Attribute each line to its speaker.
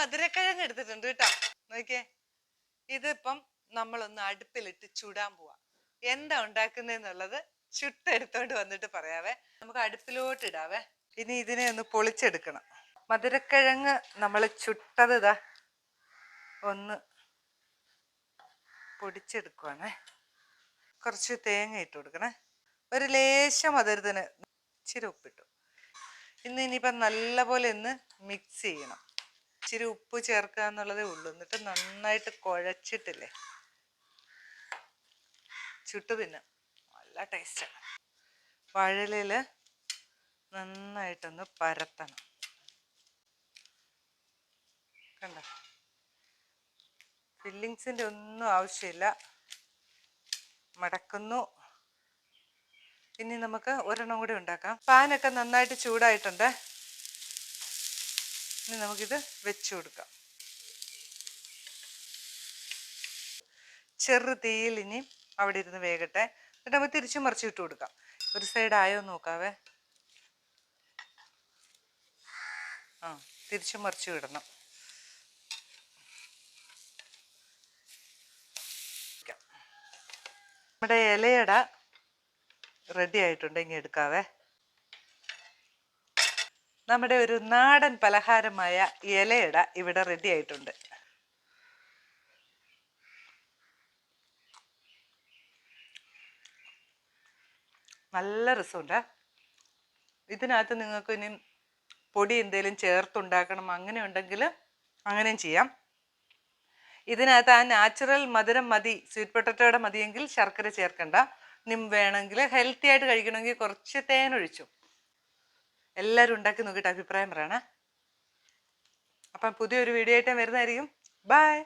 Speaker 1: മധുരക്കിഴങ്ങ് എടുത്തിട്ടുണ്ട് കേട്ടോ. നോക്കിയേ. ഇതിപ്പം നമ്മളൊന്ന് അടുപ്പിലിട്ട് ചുടാൻ പോവാ. എന്താ ഉണ്ടാക്കുന്നതെന്നുള്ളത് ചുട്ടെടുത്തോണ്ട് വന്നിട്ട് പറയാവേ. നമുക്ക് അടുപ്പിലോട്ട് ഇടാവേ. ഇനി ഇതിനെ ഒന്ന് പൊളിച്ചെടുക്കണം. മധുരക്കിഴങ്ങ് നമ്മൾ ചുട്ടത് ഇതാ ഒന്ന് പൊടിച്ചെടുക്കുവാണേ. കുറച്ച് തേങ്ങ ഇട്ട് കൊടുക്കണേ. ഒരു ലേശം മധുരത്തിന് ഇച്ചിരി ഉപ്പിട്ടു. ഇന്ന് ഇനിയിപ്പം നല്ലപോലെ ഒന്ന് മിക്സ് ചെയ്യണം. ഇച്ചിരി ഉപ്പ് ചേർക്കുക എന്നുള്ളതേ ഉള്ളൂ. എന്നിട്ട് നന്നായിട്ട് കുഴച്ചിട്ടില്ലേ? ചുട്ടു തിന്നാം. നല്ല ടേസ്റ്റാണ് വഴലിൽ നന്നായിട്ടൊന്ന് പരത്തണം. കണ്ട? ഫില്ലിങ്സിന്റെ ഒന്നും ആവശ്യമില്ല. മടക്കുന്നു. ഇനി നമുക്ക് ഒരെണ്ണം കൂടി ഉണ്ടാക്കാം. പാനൊക്കെ നന്നായിട്ട് ചൂടായിട്ടുണ്ട്. ഇനി നമുക്കിത് വെച്ച് കൊടുക്കാം. ചെറു തീയിൽ ഇനി അവിടെ ഇരുന്ന് വേകട്ടെ. എന്നിട്ട് നമുക്ക് തിരിച്ചു മറിച്ച് ഇട്ട് കൊടുക്കാം. ഒരു സൈഡ് ആയോ നോക്കാവേ. ആ തിരിച്ചു മറിച്ച് വിടണം. നമ്മുടെ ഇലയട റെഡി ആയിട്ടുണ്ട്. ഇങ്ങനെ എടുക്കാവേ. നമ്മുടെ ഒരു നാടൻ പലഹാരമായ ഇലയിട ഇവിടെ റെഡി ആയിട്ടുണ്ട്. നല്ല രസമുണ്ട്. ഇതിനകത്ത് നിങ്ങൾക്ക് ഇനി പൊടി എന്തെങ്കിലും ചേർത്തുണ്ടാക്കണം അങ്ങനെ ഉണ്ടെങ്കിൽ അങ്ങനെയും ചെയ്യാം. ഇതിനകത്ത് ആ നാച്ചുറൽ മധുരം മതി സ്വീറ്റ് പൊട്ടറ്റോയുടെ മതിയെങ്കിൽ ശർക്കര ചേർക്കണ്ട. നിം വേണമെങ്കിൽ ഹെൽത്തി ആയിട്ട് കഴിക്കണമെങ്കിൽ കുറച്ച് തേൻ ഒഴിച്ചു. എല്ലാവരും ഉണ്ടാക്കി നോക്കിയിട്ട് അഭിപ്രായം പറയണേ. അപ്പം പുതിയൊരു വീഡിയോ ആയിട്ട് വരുന്നതായിരിക്കും. ബൈ